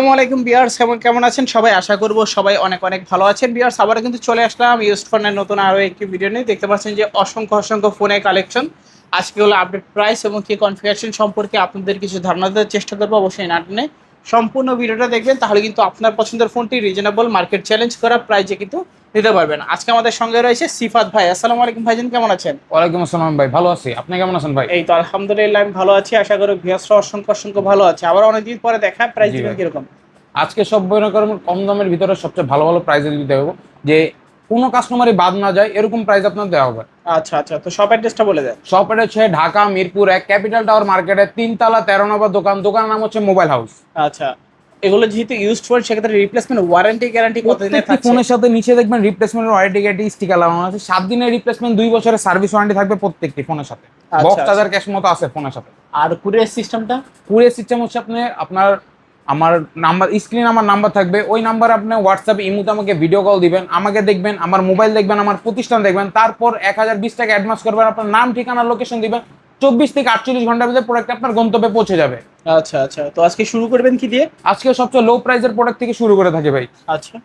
আসসালামু আলাইকুম বিয়ার্স, কেমন কেমন আছেন? সবাই আশা করব সবাই অনেক অনেক ভালো আছেন। বিয়ার্স আবার কিন্তু চলে আসলাম ইউজ ফোনের নতুন আরও একটি ভিডিও নিয়ে। দেখতে পাচ্ছেন যে অসংখ্য অসংখ্য ফোনের কালেকশন আজকে হলো আপডেট প্রাইস এবং কি কনফিগারেশন সম্পর্কে আপনাদের কিছু ধারণা দেওয়ার চেষ্টা করব। অবশ্যই না টেনে সম্পূর্ণ ভিডিওটা দেখবেন তাহলে কিন্তু আপনার পছন্দের ফোনটি রিজনেবল মার্কেট চ্যালেঞ্জ করা প্রাইজে কিন্তু নিতে পারবেন। আজকে আমাদের সঙ্গে রয়েছে সিফাত ভাই। আসসালামু আলাইকুম ভাইজান কেমন আছেন? ওয়ালাইকুম আসসালাম ভাই ভালো আছি। আপনি কেমন আছেন ভাই? এই তো আলহামদুলিল্লাহ আমি ভালো আছি। আশা করি ভিয়াসরা অসংখ্য অসংখ্য ভালো আছে। আবার অনেকদিন পরে দেখা প্রাইস জি দিবেন কীরকম? আজকে সব করেন কম দামের ভিতরে সবচেয়ে ভালো ভালো প্রাইজে দিতে হবে যে কোনো কাস্টমারই বাদ না যায় এরকম প্রাইস আপনার দেওয়া হবে। আচ্ছা আচ্ছা তো শপ অ্যাড্রেসটা বলে দেন। শপ এটা হচ্ছে ঢাকা মিরপুর এক ক্যাপিটাল টাওয়ার মার্কেটে তিনতলা তেরো নম্বর দোকান। দোকানের নাম হচ্ছে মোবাইল হাউস আচ্ছা এগুলো যেহেতু ইউজড ফোন সেক্ষেত্রে রিপ্লেসমেন্ট ওয়ারেন্টি গ্যারান্টি প্রত্যেকটি থাকছে? ফোনের সাথে নিচে দেখবেন রিপ্লেসমেন্ট ওয়ারেন্টি গ্যারান্টি স্টিকার লাগানো আছে। সাত দিনের রিপ্লেসমেন্ট দুই বছরের সার্ভিস ওয়ারেন্টি থাকবে প্রত্যেকটি ফোনের সাথে। বক্স। চার্জার ক্যাশ মতো আছে ফোনের সাথে। আর কুরিয়ার সিস্টেমটা পুরো সিস্টেম হচ্ছে আপনি আপনার আমার নাম্বার স্ক্রিন আমার নাম্বার থাকবে। ওই নাম্বার আপনি হোয়াটসঅ্যাপে ইমুতে আমাকে ভিডিও কল দিবেন আমাকে দেখবেন আমার মোবাইল দেখবেন আমার প্রতিষ্ঠান দেখবেন তারপর এক হাজার বিশ টাকা অ্যাডভান্স করবেন আপনার নাম ঠিকানা লোকেশন দিবেন চব্বিশ থেকে আটচল্লিশ ঘণ্টার ভিতরে প্রোডাক্ট আপনার গন্তব্যে পৌঁছে যাবে। আচ্ছা আচ্ছা। তো আজকে শুরু করবেন কি দিয়ে? আজকে সবচেয়ে লো প্রাইসের প্রোডাক্ট থেকে শুরু করে থাকে ভাই। আচ্ছা।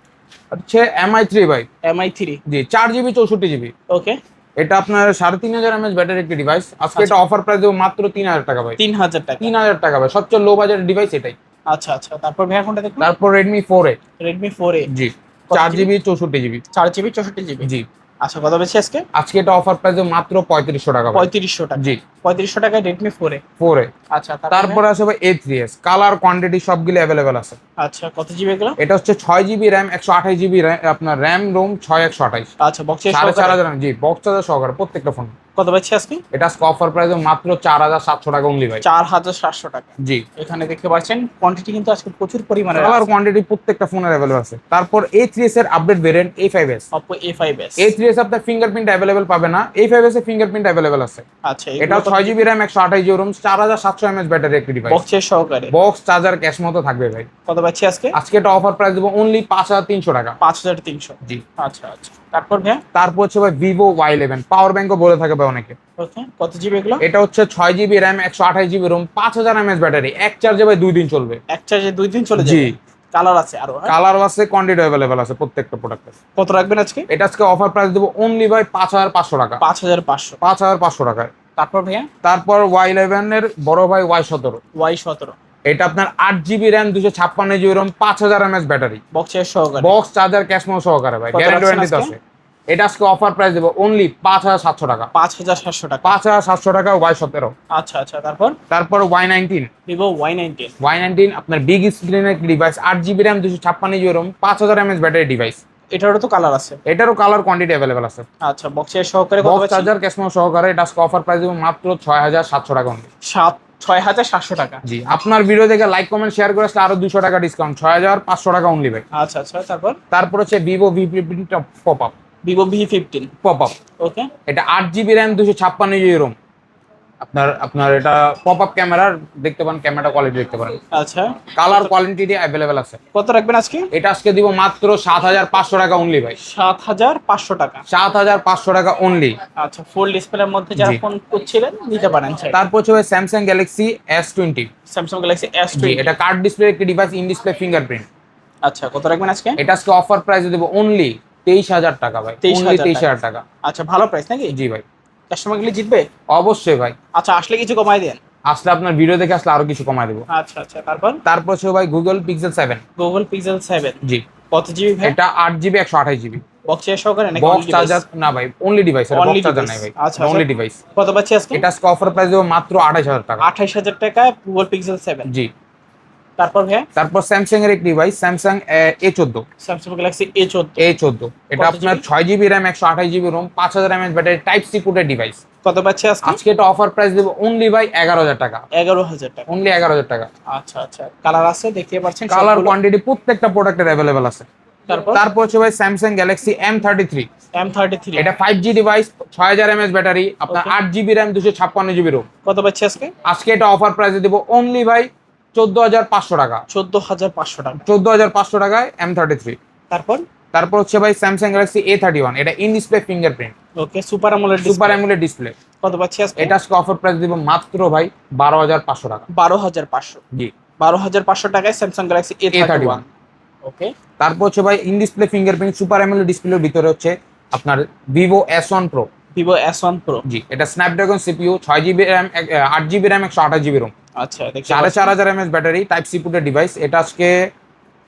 হচ্ছে এমআই থ্রি ভাই। এমআই থ্রি জি চার জিবি চৌষট্টি জিবি ওকে। এটা আপনার সাড়ে তিন হাজার এমএচ ব্যাটারি একটি ডিভাইস আজকে এটা অফার প্রাইস দেবো মাত্র তিন হাজার টাকা ভাই। তিন হাজার টাকা। তিন হাজার টাকা ভাই। সবচেয়ে লো বাজারের ডিভাইস এটাই। আচ্ছা আচ্ছা। তারপর ভাইয়া কোনটা দেখুন তারপর এ রেডমি ফোর এ জি। কত চার GB? জিবি চৌষট্টি জিবি চার জিবি চৌষট্টি জিবি জি। আচ্ছা কত বেশি আজকে? আজকে এটা অফার প্রাইস মাত্র পঁয়ত্রিশশো টাকা ভাই। পঁয়ত্রিশশো টাকা। জি। পঁয়ত্রিশশো টাকায় রেডমি ফোর এ ফোর আচ্ছা তারপরে? আছে ভাই A three S colour quantity সবগুলো অ্যাভেলেবেল আছে। আচ্ছা কত জিবি এগুলো? এটা হচ্ছে ছয় জিবি র্যাম একশো আঠাশ জিবি আপনার র্যাম রোম ছয় একশো আঠাইশ আচ্ছা বক্সের সাড়ে চার জি বক্স চার্জার সহকারে প্রত্যেকটা ফোন কত বেশি আজকে? এটা অফার প্রাইস মাত্র চার হাজার সাতশো টাকা অনলি ভাই। চার হাজার সাতশো টাকা। জি। এখানে দেখতে পাচ্ছেন কোয়ান্টিটি কিন্তু আজকে প্রচুর পরিমাণে কালার কোয়ান্টিটি প্রত্যেকটা ফোনের অ্যাভেলেবেল আছে। তারপর এ থ্রি এস এর update variant A five S Oppo A five S A three S আপনার ফিঙ্গারপ্রিন্ট অ্যাভেলেবেল পাবে না। এই ফাইভ এস এর ফিঙ্গারপ্রিন্ট অ্যাভেলেবেল আছে। আচ্ছা এটা ছয় জিবি র্যাম একশো আঠাশ জিবি রোম চার হাজার সাতশো এমএচ ব্যাটারি একটি ডিভাইস বক্সের সহকারে। বক্স চার্জার ক্যাশ মতো থাকবে ভাই। কত পাচ্ছি আজকে? আজকে এটা অফার প্রাইস দেবো অনলি পাঁচ হাজার তিনশো টাকা। পাঁচ হাজার তিনশো। জি। আচ্ছা আচ্ছা। তারপর ভাইয়া তারপর হচ্ছে ভাই ভিভো ওয়াই ইলেভেন পাওয়ার ব্যাংকও বলে থাকে ভাই অনেকে। কত জিবি এগুলো? এটা হচ্ছে ছয় জিবি র্যাম একশো আঠাশ জিবি রোম পাঁচ হাজার এমএচ ব্যাটারি। এক চার্জে ভাই দুই দিন চলবে। এক চার্জে দুই দিন চলে জি। কালার আছে আরও হ্যাঁ? কালার আছে কোয়ান্টিটি অ্যাভেলেবেল আছে প্রত্যেকটা প্রোডাক্টে কত রাখবেন আজকে? এটা আজকে অফার প্রাইস দেবো অনলি ভাই পাঁচ হাজার পাঁচশো টাকা। পাঁচ হাজার পাঁচশো। পাঁচ হাজার পাঁচশো টাকায়। তারপর ভাইয়া? তারপর ওয়াই এর বড় ভাই ওয়াই সতেরো। ওয়াই সতেরো। এটা আপনার আট জিবি র্যাম দুশো ছাপ্পান্ন জিবি রোম পাঁচ হাজার এমএচ ব্যাটারি। বক্সের সহকারে। বক্স চার্জার ক্যাশ মো সহকারে ভাই। Guarantee warranty? আছে। এটা আজকে অফার প্রাইস দেবো অনলি পাঁচ হাজার সাতশো টাকা। পাঁচ হাজার সাতশো টাকা। পাঁচ হাজার সাতশো টাকা ওয়াই সতেরো। আচ্ছা আচ্ছা তারপর? তারপর Y nineteen Vivo Y nineteen Y nineteen আপনার বিগ স্ক্রিনের ডিভাইস আট জিবি র্যাম দুশো ছাপ্পান্ন জিবি রোম পাঁচ হাজার এমএচ ব্যাটারি ডিভাইস এটারও তো কালার আছে। এটারও কালার কোয়ান্টিটি অ্যাভেলেবেল আছে। আচ্ছা বক্সের সহকারে বক্স চার্জার ক্যাশ মো সহকারে এটা আজকে অফার প্রাইস দেবো মাত্র ছয় হাজার সাতশো টাকা only। সাত ছয় হাজার সাতশো টাকা। জি আপনার ভিডিও দেখে লাইক কমেন্ট শেয়ার করে আসলে আরও দুশো টাকা ডিসকাউন্ট ছয় হাজার পাঁচশো টাকা অনলি ভাই। আচ্ছা আচ্ছা তারপর? তারপর হচ্ছে Vivo V fifteen pop up Vivo V fifteen pop up okay এটা আট জিবি র্যাম দুশো ছাপ্পান্ন জিবি রোম আপনার আপনার এটা পপ আপ ক্যামেরার দেখতে পান ক্যামেরা কোয়ালিটি দেখতে পারেন। আচ্ছা। কালার কোয়ালিটি অ্যাভেলেবেল আছে। কত রাখবেন আজকে? এটা আজকে দিব মাত্র সাত হাজার পাঁচশো টাকা অনলি ভাই। সাত হাজার পাঁচশো টাকা। সাত হাজার পাঁচশো টাকা অনলি আচ্ছা ফুল ডিসপ্লের মধ্যে যারা ফোন করছিলেন নিতে পারেন তারপর হচ্ছে Samsung Galaxy S twenty Samsung Galaxy S জি এটা কার্ড ডিসপ্লে একটি ডিভাইস ইন ডিসপ্লে ফিঙ্গারপ্রিন্ট আচ্ছা কত রাখবেন আজকে? এটা আজকে অফার প্রাইস দেবো অনলি তেইশ হাজার টাকা ভাই। 23,000 অনলি তেইশ। হাজার টাকা। আচ্ছা ভালো প্রাইস নাকি? জি ভাই। কাস্টমার গেলে জিতবে? অবশ্যই ভাই। আচ্ছা আসলে কিছু কমাই দেন। আসলে আপনার ভিডিও দেখে আসলে আরও কিছু কমায় দেবো। আচ্ছা আচ্ছা তারপর? তারপর হচ্ছে ভাই Google Pixel seven Google Pixel seven জি। কত জিবি ভাই? এটা আট জিবি একশো আঠাশ জিবি বক্সের সহকারে নাকি বক্স চার্জার না ভাই অনলি ডিভাইস এটা বক্স চার্জার নাই ভাই আচ্ছা, অনলি আচ্ছা। ডিভাইস কত পাচ্ছি আজকে? এটা আজকে অফার প্রাইস মাত্র আঠাশ হাজার টাকা। আঠাইশ হাজার টাকায় গুগল পিক্সেল সেভেন জি। তারপর ভাই তারপর স্যামসাং এর একটি ডিভাইস স্যামসাং এ চোদ্দ। স্যামসাং গ্যালাক্সি এ চোদ্দ। এ চোদ্দ। এটা আপনার? ছয় জিবি র্যাম একশো আঠাশ জিবি রোম পাঁচ হাজার এমএচ ব্যাটারি টাইপ সি পুটের ডিভাইস কত পাচ্ছি আজকে? আজকে এটা অফার প্রাইস দেবো অনলি ভাই এগারো হাজার টাকা। এগারো হাজার টাকা। অনলি এগারো হাজার টাকা। আচ্ছা আচ্ছা। কালার আছে দেখতে পাচ্ছেন কালার কোয়ান্টিটি প্রত্যেকটা প্রোডাক্টের অ্যাভেলেবেল আছে। তারপর? তারপর হচ্ছে ভাই Samsung Galaxy M thirty three M thirty three এটা ফাইভ জি ডিভাইস ছয় হাজার এমএচ ব্যাটারি আপনার আট জিবি র্যাম দুশো ছাপ্পান্ন জিবি রোম কত পাচ্ছি আজকে? আজকে এটা অফার প্রাইসে দেবো অনলি ভাই চোদ্দ হাজার পাঁচশো টাকা। চোদ্দ হাজার পাঁচশো টাকা। চোদ্দ হাজার পাঁচশো টাকায় এম থার্টি থ্রি তারপর? তারপর হচ্ছে ভাই Samsung Galaxy A thirty one এটা in display fingerprint okay super আমলের সুপার অ্যামুলেট ডিসপ্লে কত পাচ্ছি এটা আজকে অফার প্রাইস দিব মাত্র ভাই বারো হাজার পাঁচশো টাকা। বারো হাজার পাঁচশো। জি। বারো হাজার পাঁচশো টাকায় Samsung Galaxy A thirty one okay তারপর হচ্ছে ভাই in display fingerprint super AMOLED ডিসপ্লের ভিতরে হচ্ছে আপনার Vivo S one pro Vivo S one pro জি এটা স্ন্যাপড্রাগন সিপিইউ ছয় জিবি র্যাম আট জিবি র্যাম একশো আঠাশ জিবি রোম আচ্ছা সাড়ে চার হাজার এমএস ব্যাটারি টাইপ সি পুটের ডিভাইস এটা আজকে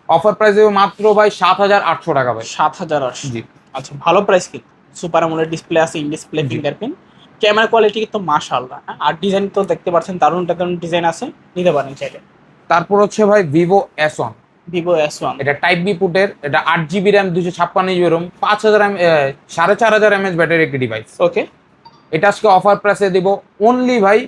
অফার প্রাইস দেবে মাত্র ভাই সাত হাজার আটশো টাকা ভাই। সাত হাজার আটশো। জি। আচ্ছা ভালো প্রাইস কিন্তু। সুপার আমলের ডিসপ্লে আছে in display. Fingerprint camera quality কিন্তু মাশাআল্লাহ হ্যাঁ? আর ডিজাইন তো দেখতে পাচ্ছেন দারুণ দারুণ ডিজাইন আছে। নিতে পারেন চাইলে। তারপর হচ্ছে ভাই Vivo S one Vivo S one এটা টাইপ বি পুটের এটা আট জিবি র্যাম দুশো ছাপ্পান্ন জিবি রোম পাঁচ হাজার এম সাড়ে চার হাজার এমএস ব্যাটারি একটি ডিভাইস ওকে এটা আজকে অফার প্রাইসে দিব অনলি ভাই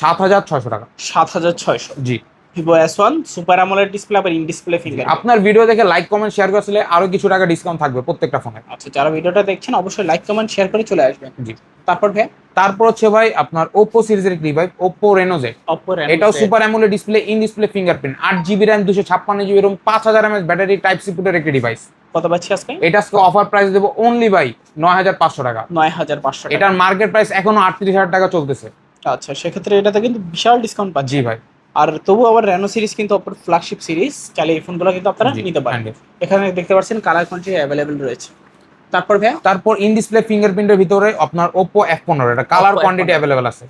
সাত হাজার ছশো টাকা। সাত হাজার ছয়শো। জি। ভিভো এস ওয়ান সুপার আমলের ডিসপ্লে আবার ইন ডিসপ্লে ফিঙ্গার আপনার ভিডিও দেখে লাইক কমেন্ট শেয়ার করলে আরও কিছু টাকা ডিসকাউন্ট থাকবে প্রত্যেকটা ফোনে আচ্ছা যারা ভিডিওটা দেখছেন অবশ্যই লাইক কমেন্ট শেয়ার করে চলে আসবেন। জি। তারপর ভাই? তারপর হচ্ছে ভাই আপনার ওপো সিরিজের একটি device Oppo Reno Z Oppo এটাও super AMOLED display in display fingerprint আট জিবি র্যাম দুশো ছাপ্পান্ন জিবি রোম পাঁচ হাজার M S battery type C পুটের একটি ডিভাইস কত পাচ্ছি আজকে? এটা আজকে অফার প্রাইস দেবো অনলি ভাই নয় হাজার পাঁচশো টাকা। নয় হাজার পাঁচশো এটার মার্কেট প্রাইস এখনও আটত্রিশ হাজার টাকা চলতেছে। আচ্ছা সেক্ষেত্রে এটাতে কিন্তু বিশাল ডিসকাউন্ট পাচ্ছি জি ভাই। আর তবু আবার রেনো সিরিজ কিন্তু অপর ফ্ল্যাগশিপ সিরিজ চাইলে এই ফোনগুলো কিন্তু আপনারা নিতে পারেন। এখানে দেখতে পাচ্ছেন কালার কোয়ান্টিটি অ্যাভেলেবেল রয়েছে। তারপর ভাই তারপর ইন ডিসপ্লে ফিঙ্গারপ্রিন্টের ভিতরে আপনার এফ পনেরো এটা colour Oppo quantity F15 available আছে।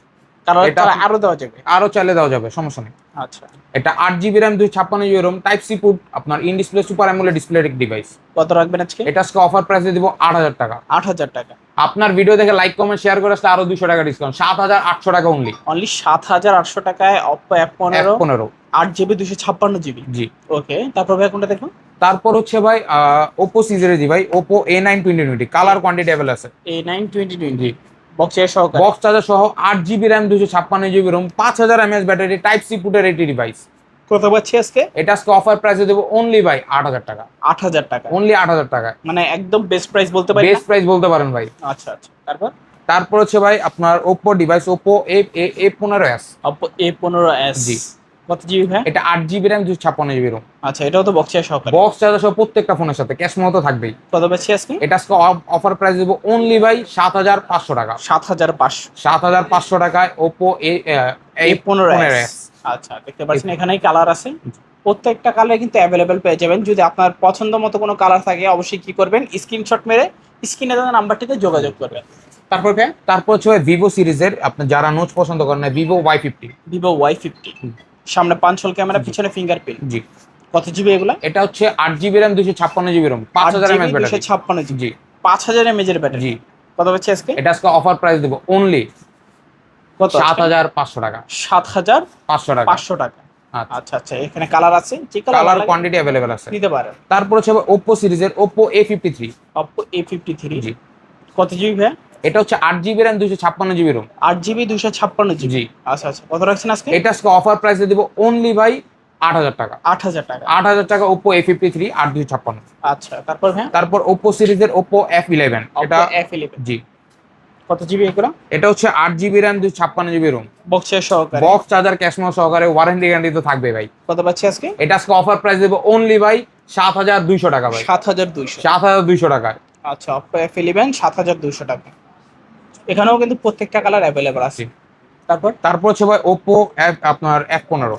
কালার এটা- আরও দেওয়া যাবে। আরও চাইলে দেওয়া যাবে সমস্যা নেই। আচ্ছা। এটা আট জিবি র্যাম দুই ছাপ্পান্ন GB ROM type C port আপনার in display super AMOLED display device কত রাখবেন আজকে? এটা আজকে অফার প্রাইসে দিব আট হাজার টাকা। আট হাজার টাকা। আপনার ভিডিও দেখে লাইক কমেন্ট শেয়ার করে আসলে আরও দুশো টাকা ডিসকাউন্ট সাত হাজার আটশো টাকা অনলি অনলি সাত হাজার আটশো টাকায় অপো এফ পনেরো পনেরো। আট জিবি দুশো ছাপ্পান্ন জিবি জি। ওকে তারপর ভাইয়া কোনটা দেখুন? তারপর হচ্ছে ভাই ওপো সিজারে জি ভাই Oppo A nine twenty twenty colour quantity available আছে। এ নাইন টোয়েন্টি টোয়েন্টি জি। বক্সের সহকারে। বক্স চার্জার সহ আট জিবি র্যাম দুশো ছাপ্পান্ন জিবি রোম পাঁচ হাজার M S battery type C পুটের একটি ডিভাইস কত পাচ্ছি আজকে? এটা আজকে অফার প্রাইসে দেবো অনলি ভাই আট হাজার টাকা। আট হাজার টাকা। অনলি আট হাজার টাকা। মানে একদম বেস্ট প্রাইস বলতে পারি বেস্ট প্রাইস বলতে পারেন ভাই। আচ্ছা আচ্ছা। তারপর? তারপর হচ্ছে ভাই আপনার Oppo device Oppo A A পনেরো এস অপো এ পনেরো এস জি। কত জিবি ভাই? এটা আট জিবি র্যাম দুশো ছাপ্পান্ন জিবি রোম আচ্ছা এটাও তো বক্স বক্সের সহকারে। বক্স চার্জার সহ প্রত্যেকটা ফোনের সাথে ক্যাশ মতো থাকবেই। কত পাচ্ছি আজকে? এটা আজকে অফার প্রাইস দেবো অনলি ভাই সাত হাজার পাঁচশো টাকা। সাত হাজার পাঁচশো। সাত হাজার পাঁচশো টাকায় ওপো এ পনেরো পনেরো এস আচ্ছা দেখতে পাচ্ছেন এখানেই কালার আছে। প্রত্যেকটা কালার কিন্তু অ্যাভেলেবেল পেয়ে যাবেন। যদি আপনার পছন্দ মতো কোনো কালার থাকে অবশ্যই কি করবেন? স্ক্রিনশট মেরে স্ক্রিনে দেওয়া নাম্বারটিতে যোগাযোগ করবেন। তারপর ভাই তারপর হচ্ছে ভিভো সিরিজের আপনার যারা নোচ পছন্দ করেন না Vivo Y fifty Vivo Y fifty সামনে পাঁচ হোল ক্যামেরা পিছনে ফিঙ্গারপ্রিন্ট জি। কত জিবি এগুলা? এটা হচ্ছে আট জিবি র্যাম দুশো ছাপ্পান্ন জিবি রোম পাঁচ হাজার এমএস ব্যাটারি ছাপ্পান্ন জিবি জি। পাঁচ হাজার এমএজ এর ব্যাটারি জি। কত পাচ্ছি আজকে? এটা আজকে অফার প্রাইস দেবো। অনলি সাত হাজার পাঁচশো টাকা। সাত হাজার পাঁচশো টাকা। পাঁচশো টাকা। আচ্ছা। আচ্ছা আচ্ছা এখানে কালার আছে? যে কালার কোয়ান্টিটি অ্যাভেলেবেল আছে। নিতে পারেন তারপর হচ্ছে ওপো সিরিজের Oppo A fifty three Oppo A fifty three জি। কত জিবি ভাই এটা হচ্ছে জিবি জিবি জিবি দুশো ছাপ্পান্ন জিবি জি। আচ্ছা আচ্ছা। কত রাখছেন আজকে? এটা আজকে অফার প্রাইসে দিব অনলি ভাই আট হাজার টাকা। আট হাজার টাকা। আট হাজার টাকা আচ্ছা তারপর ভাই তারপর সিরিজের এফ ইলেভেন এটা এফ ইলেভেন জি। কত জিবি এগুলো এটা হচ্ছে আট জিবি র্যাম দুশো ছাপ্পান্ন জিবি রোম বক্সের সহকারে। বক্স চার্জার ক্যাশমো সহকারে ওয়ারেন্টি গ্যারান্টি তো থাকবে ভাই। কত পাচ্ছি আজকে? এটা আজকে অফার প্রাইস দেবো অনলি ভাই সাত হাজার দুইশো টাকা ভাই। সাত হাজার দুইশো। সাত হাজার দুইশো টাকায় আচ্ছা অপো এফ ইলেভেন সাত হাজার দুইশো টাকা। এখানেও কিন্তু প্রত্যেকটা কালার অ্যাভেলেবল আছে। তারপর? তারপর হচ্ছে ভাই ওপো আপনার এফ পনেরো।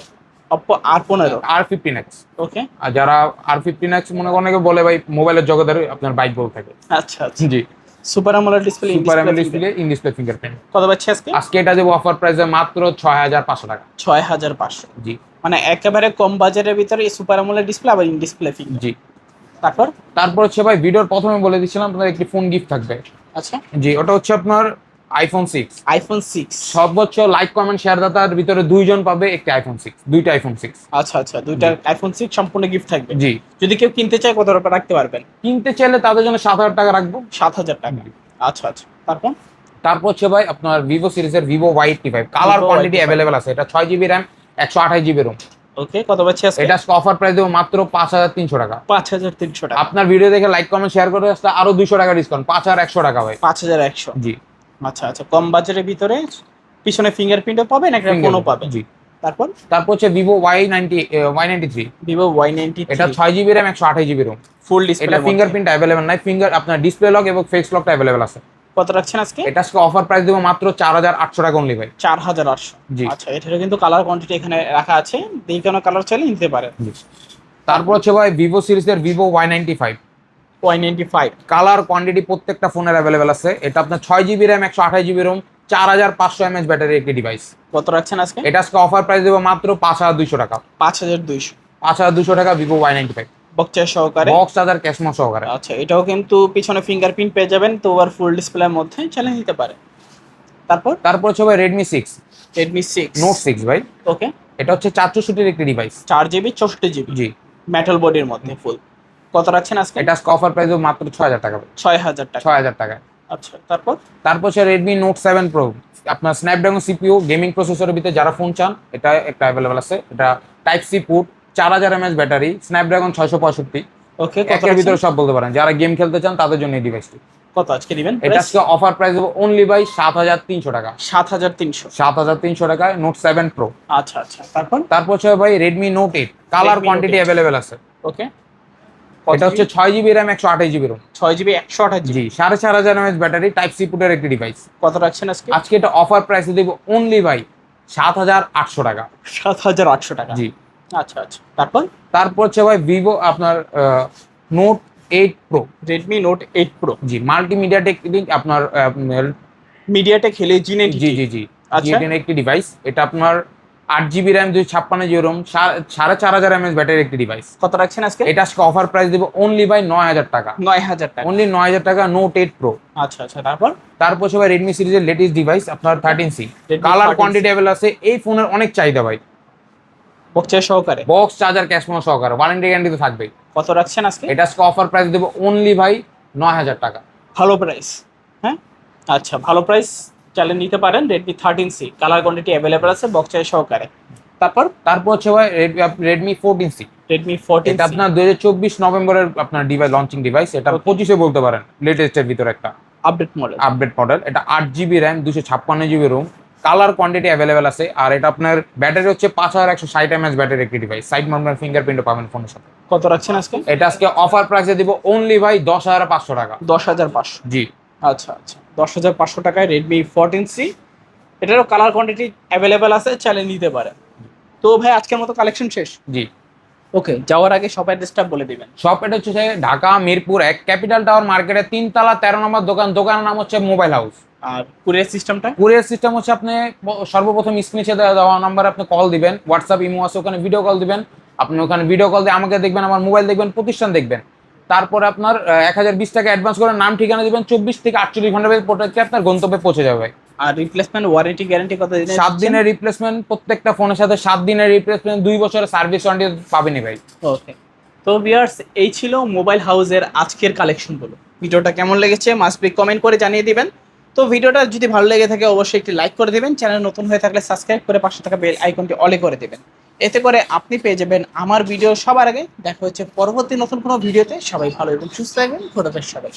অপো আর পনেরো। আর ফিফটিন এক্স ওকে আর যারা আর ফিফটিন এক্স মনে অনেকে বলে ভাই মোবাইলের জগতের আপনার বাইক বল থাকে। আচ্ছা আচ্ছা। জি। Super AMOLED display super AMOLED display in display fingerprint কত পাচ্ছি আজকে? আজকে এটা যে অফার প্রাইসে মাত্র ছয় হাজার পাঁচশো টাকা। ছয় হাজার পাঁচশো। জি। মানে একেবারে কম বাজারের ভিতরে এই সুপার আমোলেড ডিসপ্লে আবার ইন ডিসপ্লে ফিঙ্গার জি। তারপর? তারপর হচ্ছে ভাই ভিডিওর প্রথমে বলে দিছিলাম তোমাদের একটি ফোন গিফট থাকবে। আচ্ছা। জি ওটা হচ্ছে আপনার আইফোন সিক্স আইফোন সিক্স সর্বোচ্চ লাইক কমেন্ট শেয়ার দাতার ভিতরে দুইজন পাবে একটি আইফোন সিক্স দুইটা আইফোন সিক্স আচ্ছা আচ্ছা দুইটা আইফোন সিক্স সম্পূর্ণ গিফট থাকবে। জি। যদি কেউ কিনতে চায় কত টাকা রাখতে পারবেন? কিনতে চাইলে তাদের জন্য সাত হাজার টাকা রাখব। সাত হাজার টাকা। আচ্ছা আচ্ছা। তারপর? তারপর হচ্ছে ভাই আপনার ভিভো সিরিজের Vivo Y eighty five colour quantity available আছে। এটা ছয় জিবি র্যাম একশো আঠাশ জিবি রোম ওকে কত পাচ্ছি আজকে? এটা অফার প্রাইস দেবো মাত্র পাঁচ হাজার তিনশো টাকা। পাঁচ হাজার তিনশো টাকা। আপনার ভিডিও দেখে লাইক কমেন্ট শেয়ার করে আসলে আরও দুশো টাকা ডিসকাউন্ট পাঁচ হাজার একশো টাকা ভাই। পাঁচ হাজার একশো। জি। আচ্ছা আচ্ছা কম বাজারের ভিতরে পিছনে ফিঙ্গারপ্রিন্টও পাবেন একটা ফোনও পাবেন। জি। তারপর? তারপর হচ্ছে Vivo Y ninety Y ninety three Vivo Y ninety এটা ছয় জিবি র্যাম একশো আঠাশ জিবি রোম ফুল এটা ডিসপ্লে ফিঙ্গারপ্রিন্ট অ্যাভেলেবেল নাই ফিঙ্গার আপনার ডিসপ্লে লক এবং ফেস লকটা অ্যাভেলেবেল আছে। কত রাখছেন আজকে? এটা আজকে অফার প্রাইস দেবো মাত্র চার হাজার আটশো টাকা অনলি ভাই। চার হাজার আটশো। জি। আচ্ছা এটারও কিন্তু কালার কোয়ান্টিটি এখানে রাখা আছে। যে কোনো কালার চাইলে নিতে পারেন। তারপর হচ্ছে ভাই ভিভো সিরিজের Vivo Y ninety five colour quantity প্রত্যেকটা ফোনের অ্যাভেলেবেল আছে। এটা আপনার ছয় জিবি র্যাম একশো আঠাশ জিবি রোম চার হাজার পাঁচশো এমএচ ব্যাটারি একটি ডিভাইস কত রাখছেন আজকে? এটা আজকে অফার প্রাইস দেবো মাত্র পাঁচ হাজার দুইশো টাকা। পাঁচ হাজার দুইশো। পাঁচ হাজার দুশো টাকা ভিভো ওয়াই নাইনটি ফাইভ বক্সার সহকারে? বক্স চার্জার ক্যাশমো সহকারে। আচ্ছা এটাও কিন্তু পিছনে ফিঙ্গারপ্রিন্ট পেয়ে যাবেন তো আর ফুল ডিসপ্লের মধ্যে চালিয়ে নিতে পারে। তারপর? তারপর হচ্ছে ভাই Redmi six Redmi six note six ভাই। ওকে এটা হচ্ছে চারশোষট্টির একটি ডিভাইস চার জিবি চৌষট্টি জিবি জি। মেটাল বডির মধ্যে ফুল কত রাখছেন আজকে? এটা আজকে অফার প্রাইস মাত্র ছয় হাজার টাকা। ভাই ছয় হাজার টাকা। ছয় হাজার টাকা আচ্ছা তারপর? তারপর হচ্ছে রেডমি নোট সেভেন প্রো আপনার স্ন্যাপড্রাগন সিপিইউ গেমিং প্রসেসরের ভিতরে যারা ফোন চান এটা একটা অ্যাভেলেবেল আছে। এটা টাইপ সি চার হাজার এমএস ব্যাটারি স্ন্যাপড্রাগন ছয়শো পঁয়ষট্টি। ওকে কত একের ভিতরে সব বলতে পারেন। যারা গেম খেলতে চান তাদের জন্য এই ডিভাইসটি কত আজকে দিবেন এটা আজকে অফার প্রাইস দেবো অনলি বাই সাত হাজার তিনশো টাকা। সাত হাজার তিনশো। সাত হাজার তিনশো টাকায় নোট সেভেন প্রো আচ্ছা আচ্ছা। তারপর? তারপর ভাই Redmi Note eight colour quantity 8 available আছে। ওকে এটা হচ্ছে ছয় জিবি র্যাম একশো আঠাশ জিবি রোম ছয় জিবি একশো আঠাশ জিবি? জি সাড়ে চার হাজার M S battery type C পুটের একটি ডিভাইস কত রাখছেন আজকে? আজকে এটা অফার প্রাইসে দেবো অনলি বাই সাত হাজার আটশো টাকা। সাত হাজার আটশো টাকা? জি। আচ্ছা আচ্ছা। তারপর? তারপর হচ্ছে ভাই ভিভো আপনার Note eight Pro Redmi Note eight Pro জি মাল্টিমিডিয়া টেকনিক আপনার মিডিয়াটেক হেলে জিনে জি জি জি। আচ্ছা। একটি ডিভাইস এটা আপনার আট জিবি র্যাম দুই ছাপ্পান্ন জিবি রোম সাড়ে চার হাজার এমএস ব্যাটারি একটি ডিভাইস কত রাখছেন আজকে? এটা আজকে অফার প্রাইস দেবো অনলি বাই নয় হাজার টাকা। নয় হাজার টাকা। অনলি নয় হাজার টাকা নোট এইট প্রো আচ্ছা আচ্ছা তারপর? তারপর ভাই রেডমি সিরিজের লেটেস্ট ডিভাইস আপনার thirteen C colour 13C quantity avail আছে এই ফোনের অনেক চাহিদা ভাই। বক্সের সহকারে? বক্স চার্জার ক্যাশমো সহকারে ওয়ারেন্টি গ্যারান্টি তো থাকবেই। কত রাখছেন আজকে? এটা আজকে অফার প্রাইস দেবো অনলি ভাই নয় হাজার টাকা। ভালো প্রাইস হ্যাঁ? আচ্ছা ভালো প্রাইস চালিয়ে নিতে পারেন Redmi thirteen C colour quantity available আছে বক্সের সহকারে। তারপর? তারপর হচ্ছে ভাই Redmi fourteen C Redmi fourteen এটা আপনার দু হাজার চব্বিশ নভেম্বরের আপনার ডিভাইস লঞ্চিং ডিভাইস এটা পঁচিশে বলতে পারেন লেটেস্টের ভিতরে একটা। আপডেট মডেল আপডেট মডেল এটা আট জিবি র্যাম দুশো ছাপ্পান্ন GB ROM colour quantity available আছে আর এটা আপনার ব্যাটারি হচ্ছে পাঁচ হাজার একশো ষাট এমএস ব্যাটারি একটি ডিভাইস সাইড মাউন্টের ফিঙ্গারপ্রিন্টও পাবেন ফোনের সাথে। কত রাখছেন আজকে? এটা আজকে অফার প্রাইসে দিব অনলি ভাই দশ হাজার পাঁচশো টাকা। দশ হাজার পাঁচশো। জি। আচ্ছা আচ্ছা। দশ হাজার পাঁচশো টাকায় রেডমি ফোরটিন সি এটারও কালার কোয়ান্টিটি অ্যাভেলেবেল আছে চালিয়ে নিতে পারে। তো ভাই আজকের মতো কালেকশন শেষ? জি। ওকে যাওয়ার আগে সব অ্যাড্রেসটা বলে দিবেন। শপ এটা হচ্ছে ঢাকা মিরপুর এক ক্যাপিটাল টাওয়ার মার্কেটের তিনতলা তেরো নম্বর দোকান। দোকানের নাম হচ্ছে মোবাইল হাউস আর কুরিয়ার সিস্টেমটা কুরিয়ার সিস্টেম হচ্ছে আপনি সর্বপ্রথম স্ক্রিনে দেওয়া নাম্বার আপনি কল দিবেন। হোয়াটসঅ্যাপ ইমো আছে ওখানে ভিডিও কল দিবেন। আপনি ওখানে ভিডিও কল দিয়ে আমাকে দেখবেন আমার মোবাইল দেখবেন প্রতিষ্ঠান দেখবেন। তারপরে আপনার এক হাজার বিশ টাকা অ্যাডভান্স করে নাম ঠিকানা দিবেন চব্বিশ থেকে আটচল্লিশ ঘণ্টার প্রোডাক্টে আপনার গন্তব্যে পৌঁছে যাবে আর রিপ্লেসমেন্ট ওয়ারেন্টি গ্যারান্টি কত দিন সাত দিনের রিপ্লেসমেন্ট প্রত্যেকটা ফোনের সাথে সাত দিনের রিপ্লেসমেন্ট দুই বছরের সার্ভিস ওয়ারেন্টি পাবেনি ভাই। ওকে তো ভিউয়ার্স এই ছিল মোবাইল হাউসের আজকের কালেকশনগুলো ভিডিওটা কেমন লেগেছে মাস্ট বি কমেন্ট করে জানিয়ে দিবেন। তো ভিডিওটা যদি ভালো লেগে থাকে অবশ্যই একটি লাইক করে দিবেন। চ্যানেল নতুন হয়ে থাকলে সাবস্ক্রাইব করে পাশে থাকা বেল আইকনটি অলে করে দিবেন। এতে করে আপনি পেয়ে যাবেন আমার ভিডিও সবার আগে। দেখা হচ্ছে পরবর্তী নতুন কোনো ভিডিওতে সবাই ভালো এবং সুস্থ থাকবেন। খোদাফেজ সবাই